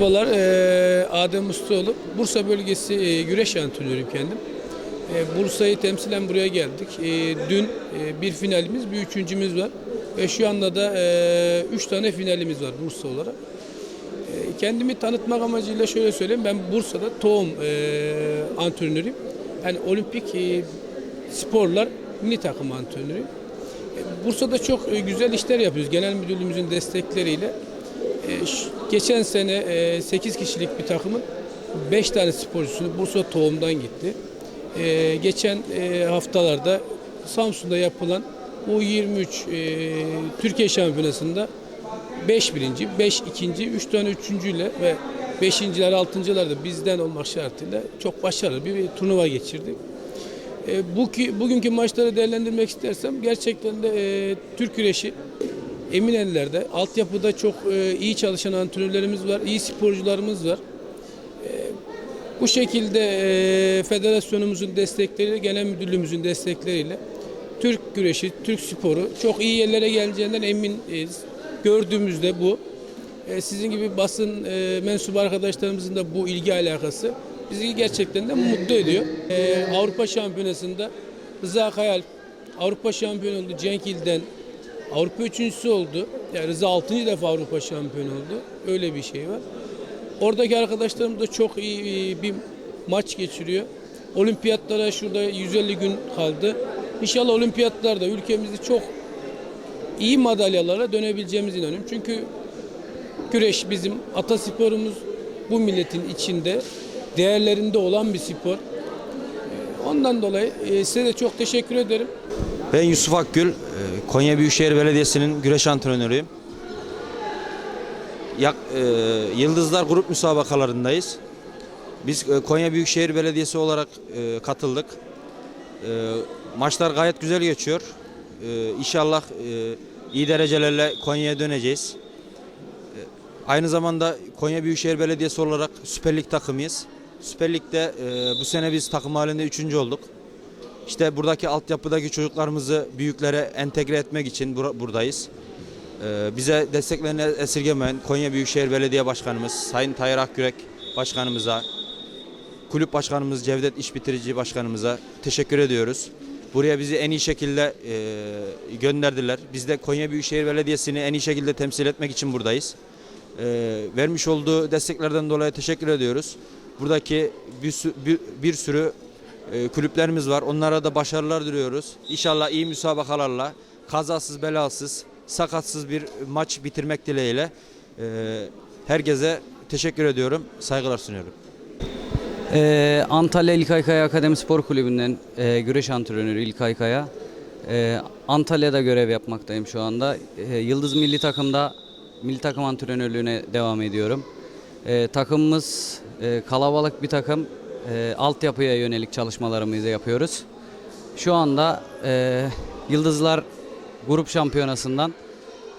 e, Adem Ustaoğlu. Bursa bölgesi güreş antrenörüyüm kendim. Bursa'yı temsilen buraya geldik. Dün bir finalimiz, bir üçüncümüz var. Ve şu anda da üç tane finalimiz var Bursa olarak. Kendimi tanıtmak amacıyla şöyle söyleyeyim. Ben Bursa'da tohum antrenörüyüm. Yani olimpik sporlar milli takım antrenörüyüm. Bursa'da çok güzel işler yapıyoruz. Genel müdürlüğümüzün destekleriyle. E, ş- Geçen sene e, 8 kişilik bir takımın 5 tane sporcusunu Bursa Tohum'dan gitti. E, Geçen e, haftalarda Samsun'da yapılan U23 e, Türkiye Şampiyonası'nda 5 birinci, 5 ikinci, 3 tane üçüncüyle ve beşinciler, altıncılar da bizden olmak şartıyla çok başarılı bir, bir turnuva geçirdik. E, bu ki, bugünkü maçları değerlendirmek istersem gerçekten de e, Türk güreşi emin ellerde. Altyapıda çok e, iyi çalışan antrenörlerimiz var, iyi sporcularımız var. E, bu şekilde e, federasyonumuzun destekleriyle, genel müdürlüğümüzün destekleriyle Türk güreşi, Türk sporu çok iyi yerlere geleceğinden eminiz. Gördüğümüzde bu. Sizin gibi basın mensubu arkadaşlarımızın da bu ilgi alakası bizi gerçekten de mutlu ediyor. Avrupa Şampiyonası'nda Rıza Kayal Avrupa şampiyonu oldu. Cenk İlden Avrupa üçüncüsü oldu. Yani Rıza 6. defa Avrupa şampiyonu oldu. Öyle bir şey var. Oradaki arkadaşlarım da çok iyi bir maç geçiriyor. Olimpiyatlara şurada 150 gün kaldı. İnşallah olimpiyatlarda ülkemizi çok iyi madalyalara dönebileceğimize inanıyorum. Çünkü güreş bizim atasporumuz bu milletin içinde değerlerinde olan bir spor. Ondan dolayı e, size de çok teşekkür ederim. Ben Yusuf Akgül, e, Konya Büyükşehir Belediyesi'nin güreş antrenörüyüm. Yak, e, Yıldızlar grup müsabakalarındayız. Biz e, Konya Büyükşehir Belediyesi olarak e, katıldık. E, maçlar gayet güzel geçiyor. E, inşallah e, iyi derecelerle Konya'ya döneceğiz. E, aynı zamanda Konya Büyükşehir Belediyesi olarak Süper Lig takımıyız. Süper Lig'de e, bu sene biz takım halinde üçüncü olduk. İşte buradaki altyapıdaki çocuklarımızı büyüklere entegre etmek için bura- buradayız. Ee, bize desteklerini esirgemeyen Konya Büyükşehir Belediye Başkanımız Sayın Tayyar Akgürek Başkanımıza, kulüp başkanımız Cevdet İş Bitirici Başkanımıza teşekkür ediyoruz. Buraya bizi en iyi şekilde e, gönderdiler. Biz de Konya Büyükşehir Belediyesi'ni en iyi şekilde temsil etmek için buradayız. Ee, vermiş olduğu desteklerden dolayı teşekkür ediyoruz. Buradaki bir, bir, bir sürü e, kulüplerimiz var. Onlara da başarılar diliyoruz. İnşallah iyi müsabakalarla, kazasız belasız, sakatsız bir maç bitirmek dileğiyle e, herkese teşekkür ediyorum. Saygılar sunuyorum. Ee, Antalya İlkay Kaya Akademi Spor Kulübü'nden e, güreş antrenörü İlkay Kaya. Ee, Antalya'da görev yapmaktayım şu anda. Ee, Yıldız Milli Takım'da milli takım antrenörlüğüne devam ediyorum. Ee, takımımız e, kalabalık bir takım. E, altyapıya yönelik çalışmalarımızı yapıyoruz. Şu anda e, Yıldızlar Grup Şampiyonası'ndan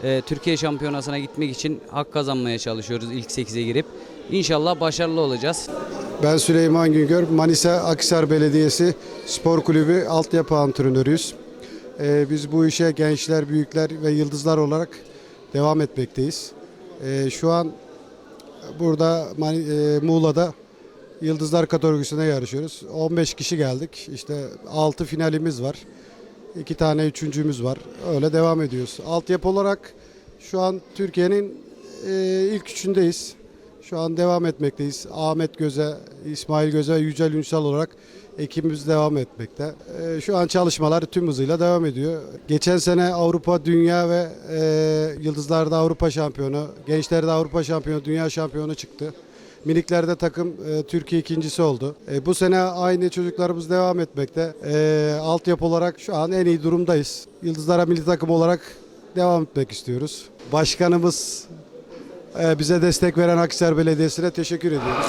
e, Türkiye Şampiyonası'na gitmek için hak kazanmaya çalışıyoruz ilk 8'e girip. İnşallah başarılı olacağız. Ben Süleyman Güngör, Manisa Akhisar Belediyesi Spor Kulübü altyapı antrenörüyüz. Ee, biz bu işe gençler, büyükler ve yıldızlar olarak devam etmekteyiz. Ee, şu an burada e, Muğla'da yıldızlar kategorisine yarışıyoruz. 15 kişi geldik. İşte 6 finalimiz var. 2 tane üçüncümüz var. Öyle devam ediyoruz. Altyapı olarak şu an Türkiye'nin e, ilk üçündeyiz. Şu an devam etmekteyiz. Ahmet Göze, İsmail Göze, Yücel Ünsal olarak ekibimiz devam etmekte. Ee, Şu an çalışmalar tüm hızıyla devam ediyor. Geçen sene Avrupa, Dünya ve e, Yıldızlar'da Avrupa şampiyonu, Gençler'de Avrupa şampiyonu, Dünya şampiyonu çıktı. Miniklerde takım e, Türkiye ikincisi oldu. E, bu sene aynı çocuklarımız devam etmekte. E, altyapı olarak şu an en iyi durumdayız. Yıldızlara milli takım olarak devam etmek istiyoruz. Başkanımız ee, bize destek veren Akhisar Belediyesi'ne teşekkür ediyoruz.